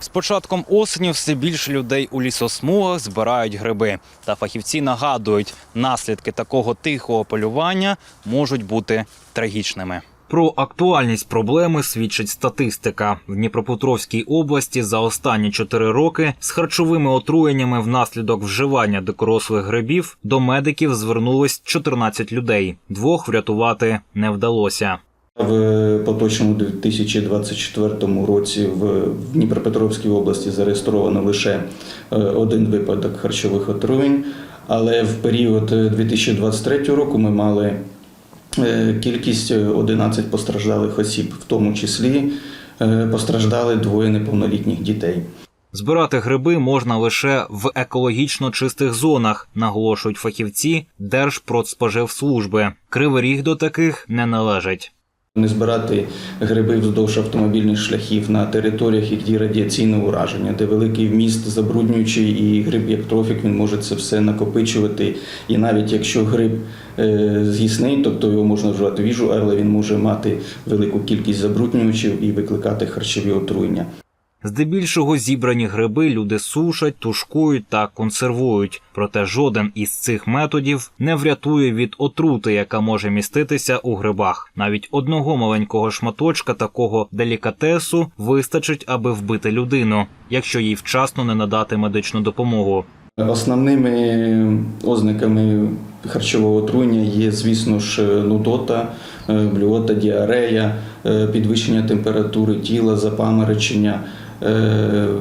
З початком осені все більше людей у лісосмугах збирають гриби. Та фахівці нагадують, наслідки такого тихого полювання можуть бути трагічними. Про актуальність проблеми свідчить статистика. В Дніпропетровській області за останні чотири роки з харчовими отруєннями внаслідок вживання дикорослих грибів до медиків звернулось 14 людей. Двох врятувати не вдалося. В поточному 2024 році в Дніпропетровській області зареєстровано лише е, один випадок харчових отруєнь, але в період е, 2023 року ми мали е, кількість е, 11 постраждалих осіб, в тому числі е, постраждали двоє неповнолітніх дітей. Збирати гриби можна лише в екологічно чистих зонах, наголошують фахівці Держпродспоживслужби. Кривий ріг до таких не належить. Не збирати гриби вздовж автомобільних шляхів на територіях, які радіаційне ураження, де великий вміст забруднюючий і гриб як трофік він може це все накопичувати. І навіть якщо гриб е, з'їсний, тобто його можна вживати в їжу, але він може мати велику кількість забруднювачів і викликати харчові отруєння. Здебільшого зібрані гриби люди сушать, тушкують та консервують. Проте жоден із цих методів не врятує від отрути, яка може міститися у грибах. Навіть одного маленького шматочка такого делікатесу вистачить, аби вбити людину, якщо їй вчасно не надати медичну допомогу. Основними ознаками харчового отруєння є, звісно ж, нудота, е, блювота, діарея, е, підвищення температури тіла, запаморочення,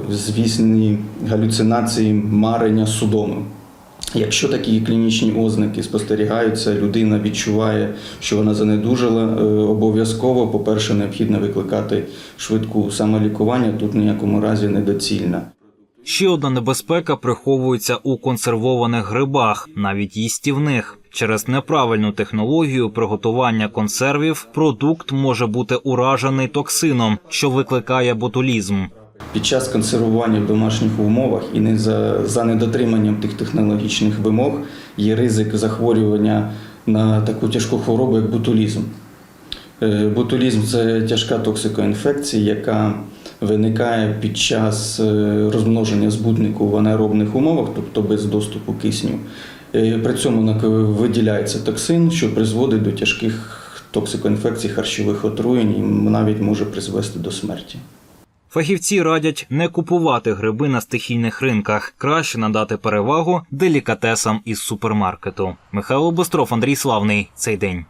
звісні галюцинації, марення судоми. Якщо такі клінічні ознаки спостерігаються, людина відчуває, що вона занедужила, е, обов'язково, по-перше, необхідно викликати швидку самолікування, тут ніякому разі недоцільно. Ще одна небезпека приховується у консервованих грибах, навіть їстівних. Через неправильну технологію приготування консервів продукт може бути уражений токсином, що викликає ботулізм. Під час консервування в домашніх умовах і не за, за недотриманням тих технологічних вимог є ризик захворювання на таку тяжку хворобу, як ботулізм. Е, Ботулізм це тяжка токсикоінфекція, яка виникає під час е, розмноження збуднику в анаеробних умовах, тобто без доступу кисню. Е, При цьому виділяється токсин, що призводить до тяжких токсикоінфекцій, харчових отруєнь і навіть може призвести до смерті. Фахівці радять не купувати гриби на стихійних ринках, краще надати перевагу делікатесам із супермаркету. Михайло Бостров, Андрій Славний. Цей день.